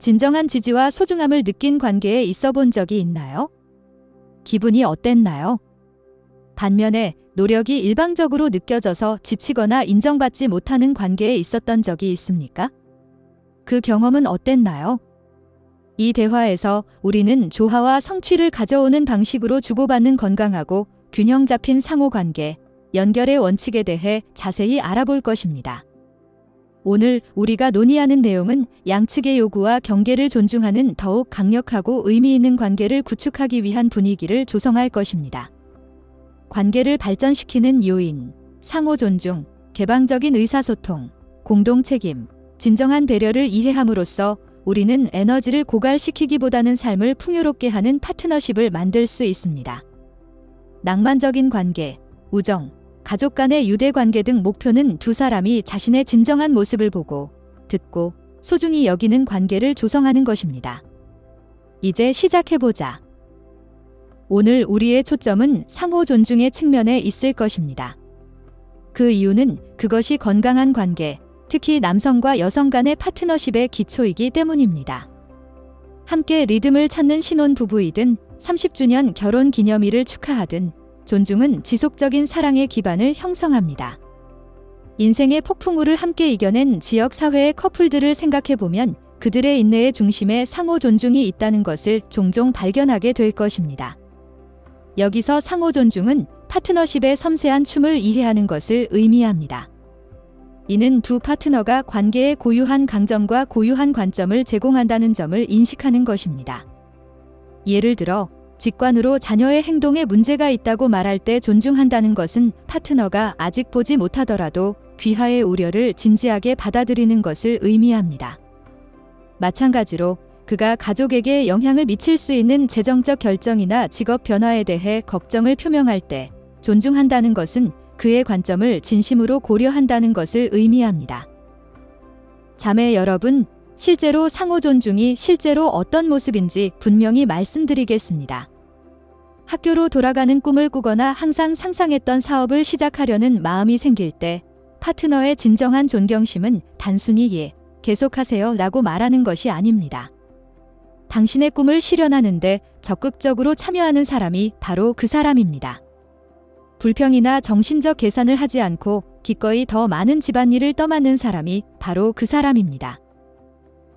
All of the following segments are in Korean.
진정한 지지와 소중함을 느낀 관계에 있어 본 적이 있나요? 기분이 어땠나요? 반면에 노력이 일방적으로 느껴져서 지치거나 인정받지 못하는 관계에 있었던 적이 있습니까? 그 경험은 어땠나요? 이 대화에서 우리는 조화와 성취를 가져오는 방식으로 주고받는 건강하고 균형 잡힌 상호 관계, 연결의 원칙에 대해 자세히 알아볼 것입니다. 오늘 우리가 논의하는 내용은 양측의 요구와 경계를 존중하는 더욱 강력하고 의미 있는 관계를 구축하기 위한 분위기를 조성할 것입니다. 관계를 발전시키는 요인, 상호 존중, 개방적인 의사소통, 공동 책임, 진정한 배려를 이해함으로써 우리는 에너지를 고갈시키기보다는 삶을 풍요롭게 하는 파트너십을 만들 수 있습니다. 낭만적인 관계, 우정, 가족 간의 유대 관계 등 목표는 두 사람이 자신의 진정한 모습을 보고 듣고 소중히 여기는 관계를 조성하는 것입니다. 이제 시작해보자. 오늘 우리의 초점은 상호 존중의 측면에 있을 것입니다. 그 이유는 그것이 건강한 관계, 특히 남성과 여성 간의 파트너십의 기초이기 때문입니다. 함께 리듬을 찾는 신혼 부부이든 30주년 결혼 기념일을 축하하든 존중은 지속적인 사랑의 기반을 형성합니다. 인생의 폭풍우를 함께 이겨낸 지역 사회의 커플들을 생각해 보면 그들의 인내의 중심에 상호 존중이 있다는 것을 종종 발견하게 될 것입니다. 여기서 상호 존중은 파트너십의 섬세한 춤을 이해하는 것을 의미합니다. 이는 두 파트너가 관계의 고유한 강점과 고유한 관점을 제공한다는 점을 인식하는 것입니다. 예를 들어, 직관으로 자녀의 행동에 문제가 있다고 말할 때 존중한다는 것은 파트너가 아직 보지 못하더라도 귀하의 우려를 진지하게 받아들이는 것을 의미합니다. 마찬가지로 그가 가족에게 영향을 미칠 수 있는 재정적 결정이나 직업 변화에 대해 걱정을 표명할 때 존중한다는 것은 그의 관점을 진심으로 고려한다는 것을 의미합니다. 자매 여러분, 실제로 상호 존중이 실제로 어떤 모습인지 분명히 말씀드리겠습니다. 학교로 돌아가는 꿈을 꾸거나 항상 상상했던 사업을 시작하려는 마음이 생길 때 파트너의 진정한 존경심은 단순히 예, 계속하세요 라고 말하는 것이 아닙니다. 당신의 꿈을 실현하는데 적극적으로 참여하는 사람이 바로 그 사람입니다. 불평이나 정신적 계산을 하지 않고 기꺼이 더 많은 집안일을 떠맡는 사람이 바로 그 사람입니다.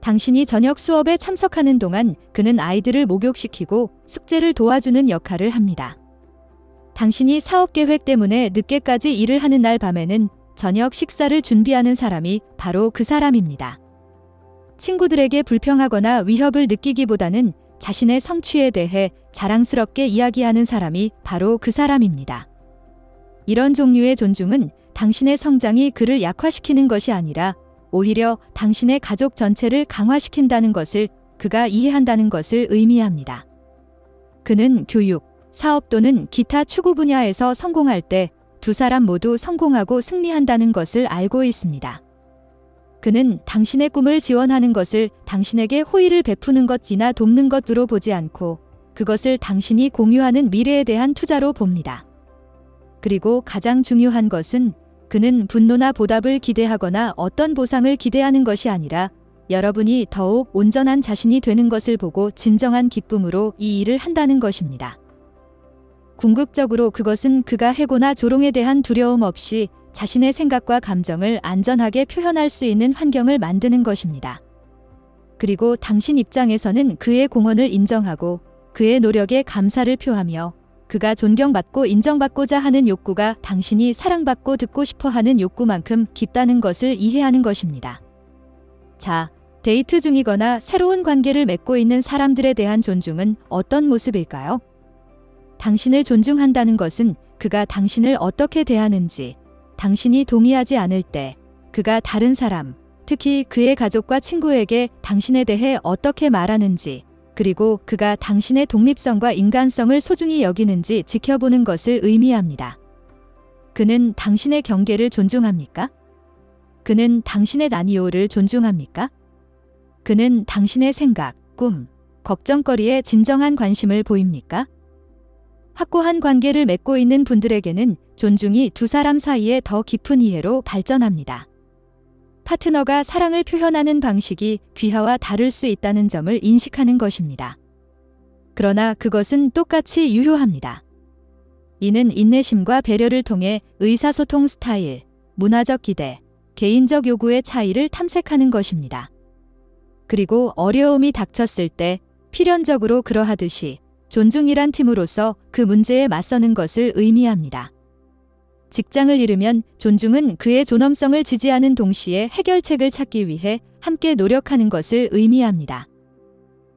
당신이 저녁 수업에 참석하는 동안 그는 아이들을 목욕시키고 숙제를 도와주는 역할을 합니다. 당신이 사업 계획 때문에 늦게까지 일을 하는 날 밤에는 저녁 식사를 준비하는 사람이 바로 그 사람입니다. 친구들에게 불평하거나 위협을 느끼기보다는 자신의 성취에 대해 자랑스럽게 이야기하는 사람이 바로 그 사람입니다. 이런 종류의 존중은 당신의 성장이 그를 약화시키는 것이 아니라 오히려 당신의 가족 전체를 강화시킨다는 것을 그가 이해한다는 것을 의미합니다. 그는 교육, 사업 또는 기타 추구 분야에서 성공할 때 두 사람 모두 성공하고 승리한다는 것을 알고 있습니다. 그는 당신의 꿈을 지원하는 것을 당신에게 호의를 베푸는 것이나 돕는 것으로 보지 않고 그것을 당신이 공유하는 미래에 대한 투자로 봅니다. 그리고 가장 중요한 것은 그는 분노나 보답을 기대하거나 어떤 보상을 기대하는 것이 아니라 여러분이 더욱 온전한 자신이 되는 것을 보고 진정한 기쁨으로 이 일을 한다는 것입니다. 궁극적으로 그것은 그가 해고나 조롱에 대한 두려움 없이 자신의 생각과 감정을 안전하게 표현할 수 있는 환경을 만드는 것입니다. 그리고 당신 입장에서는 그의 공헌을 인정하고 그의 노력에 감사를 표하며 그가 존경받고 인정받고자 하는 욕구가 당신이 사랑받고 듣고 싶어 하는 욕구만큼 깊다는 것을 이해하는 것입니다. 자, 데이트 중이거나 새로운 관계를 맺고 있는 사람들에 대한 존중은 어떤 모습일까요? 당신을 존중한다는 것은 그가 당신을 어떻게 대하는지, 당신이 동의하지 않을 때 그가 다른 사람, 특히 그의 가족과 친구에게 당신에 대해 어떻게 말하는지, 그리고 그가 당신의 독립성과 인간성을 소중히 여기는지 지켜보는 것을 의미합니다. 그는 당신의 경계를 존중합니까? 그는 당신의 나니오를 존중합니까? 그는 당신의 생각, 꿈, 걱정거리에 진정한 관심을 보입니까? 확고한 관계를 맺고 있는 분들에게는 존중이 두 사람 사이에 더 깊은 이해로 발전합니다. 파트너가 사랑을 표현하는 방식이 귀하와 다를 수 있다는 점을 인식하는 것입니다. 그러나 그것은 똑같이 유효합니다. 이는 인내심과 배려를 통해 의사소통 스타일, 문화적 기대, 개인적 요구의 차이를 탐색하는 것입니다. 그리고 어려움이 닥쳤을 때 필연적으로 그러하듯이 존중이란 팀으로서 그 문제에 맞서는 것을 의미합니다. 직장을 잃으면 존중은 그의 존엄성을 지지하는 동시에 해결책을 찾기 위해 함께 노력하는 것을 의미합니다.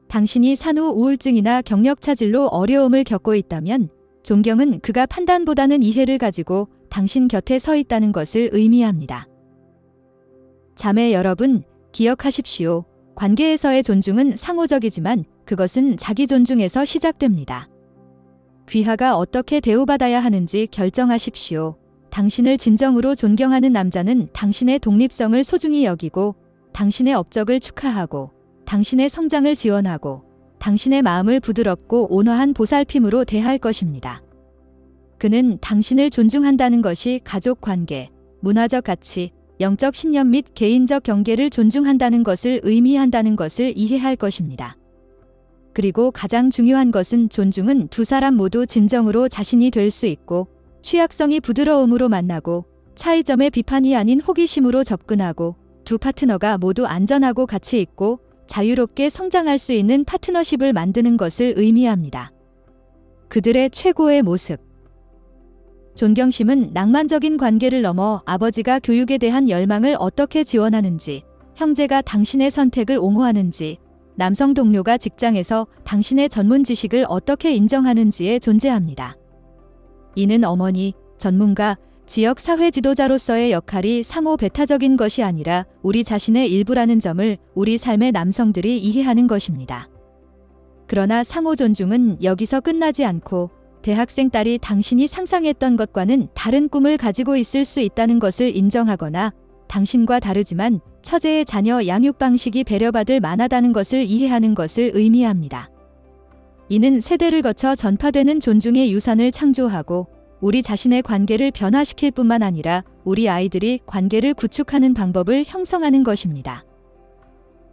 당신이 산후 우울증이나 경력 차질로 어려움을 겪고 있다면 존경은 그가 판단보다는 이해를 가지고 당신 곁에 서 있다는 것을 의미합니다. 자매 여러분, 기억하십시오. 관계에서의 존중은 상호적이지만 그것은 자기 존중에서 시작됩니다. 귀하가 어떻게 대우받아야 하는지 결정하십시오. 당신을 진정으로 존경하는 남자는 당신의 독립성을 소중히 여기고 당신의 업적을 축하하고 당신의 성장을 지원하고 당신의 마음을 부드럽고 온화한 보살핌으로 대할 것입니다. 그는 당신을 존중한다는 것이 가족 관계, 문화적 가치, 영적 신념 및 개인적 경계를 존중한다는 것을 의미한다는 것을 이해할 것입니다. 그리고 가장 중요한 것은 존중은 두 사람 모두 진정으로 자신이 될 수 있고 취약성이 부드러움으로 만나고 차이점의 비판이 아닌 호기심으로 접근하고 두 파트너가 모두 안전하고 가치 있고 자유롭게 성장할 수 있는 파트너십을 만드는 것을 의미합니다. 그들의 최고의 모습. 존경심은 낭만적인 관계를 넘어 아버지가 교육에 대한 열망을 어떻게 지원하는지, 형제가 당신의 선택을 옹호하는지, 남성 동료가 직장에서 당신의 전문 지식을 어떻게 인정하는지에 존재합니다. 이는 어머니, 전문가, 지역 사회 지도자로서의 역할이 상호 배타적인 것이 아니라 우리 자신의 일부라는 점을 우리 삶의 남성들이 이해하는 것입니다. 그러나 상호 존중은 여기서 끝나지 않고 대학생 딸이 당신이 상상했던 것과는 다른 꿈을 가지고 있을 수 있다는 것을 인정하거나 당신과 다르지만 처제의 자녀 양육 방식이 배려받을 만하다는 것을 이해하는 것을 의미합니다. 이는 세대를 거쳐 전파되는 존중의 유산을 창조하고 우리 자신의 관계를 변화시킬 뿐만 아니라 우리 아이들이 관계를 구축하는 방법을 형성하는 것입니다.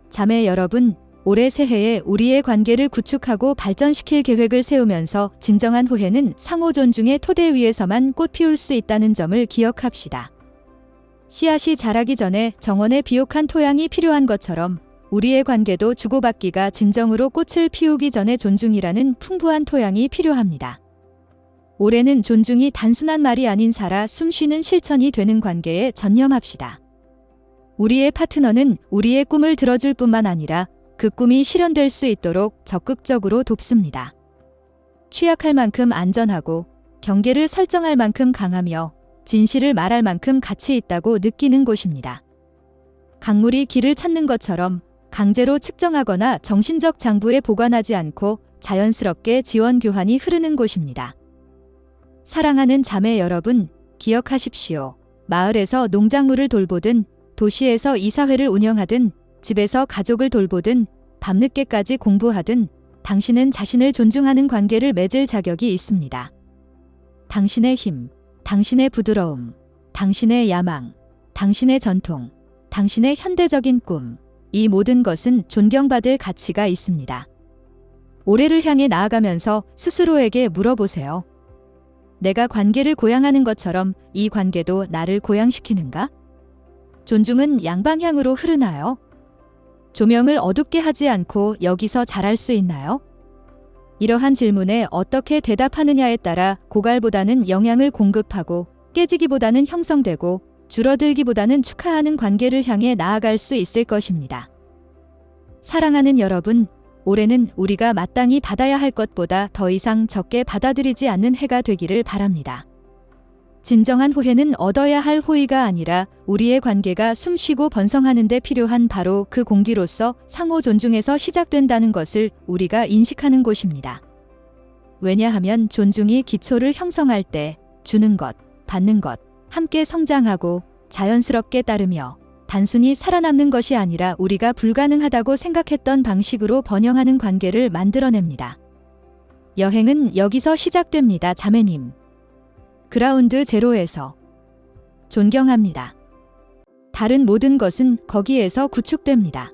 자매 여러분, 올해 새해에 우리의 관계를 구축하고 발전시킬 계획을 세우면서 진정한 호혜는 상호 존중의 토대 위에서만 꽃 피울 수 있다는 점을 기억합시다. 씨앗이 자라기 전에 정원에 비옥한 토양이 필요한 것처럼 우리의 관계도 주고받기가 진정으로 꽃을 피우기 전에 존중이라는 풍부한 토양이 필요합니다. 올해는 존중이 단순한 말이 아닌 살아 숨쉬는 실천이 되는 관계에 전념합시다. 우리의 파트너는 우리의 꿈을 들어줄 뿐만 아니라 그 꿈이 실현될 수 있도록 적극적으로 돕습니다. 취약할 만큼 안전하고 경계를 설정할 만큼 강하며 진실을 말할 만큼 가치 있다고 느끼는 곳입니다. 강물이 길을 찾는 것처럼 강제로 측정하거나 정신적 장부에 보관하지 않고 자연스럽게 지원 교환이 흐르는 곳입니다. 사랑하는 자매 여러분, 기억하십시오. 마을에서 농작물을 돌보든, 도시에서 이사회를 운영하든, 집에서 가족을 돌보든, 밤늦게까지 공부하든, 당신은 자신을 존중하는 관계를 맺을 자격이 있습니다. 당신의 힘, 당신의 부드러움, 당신의 야망, 당신의 전통, 당신의 현대적인 꿈, 이 모든 것은 존경받을 가치가 있습니다. 올해를 향해 나아가면서 스스로에게 물어보세요. 내가 관계를 고양하는 것처럼 이 관계도 나를 고양시키는가? 존중은 양방향으로 흐르나요? 조명을 어둡게 하지 않고 여기서 잘할 수 있나요? 이러한 질문에 어떻게 대답하느냐에 따라 고갈보다는 영향을 공급하고 깨지기보다는 형성되고 줄어들기보다는 축하하는 관계를 향해 나아갈 수 있을 것입니다. 사랑하는 여러분, 올해는 우리가 마땅히 받아야 할 것보다 더 이상 적게 받아들이지 않는 해가 되기를 바랍니다. 진정한 호혜는 얻어야 할 호의가 아니라 우리의 관계가 숨쉬고 번성하는 데 필요한 바로 그 공기로서 상호 존중에서 시작된다는 것을 우리가 인식하는 곳입니다. 왜냐하면 존중이 기초를 형성할 때 주는 것, 받는 것, 함께 성장하고 자연스럽게 따르며 단순히 살아남는 것이 아니라 우리가 불가능하다고 생각했던 방식으로 번영하는 관계를 만들어냅니다. 여행은 여기서 시작됩니다, 자매님. 그라운드 제로에서 존경합니다. 다른 모든 것은 거기에서 구축됩니다.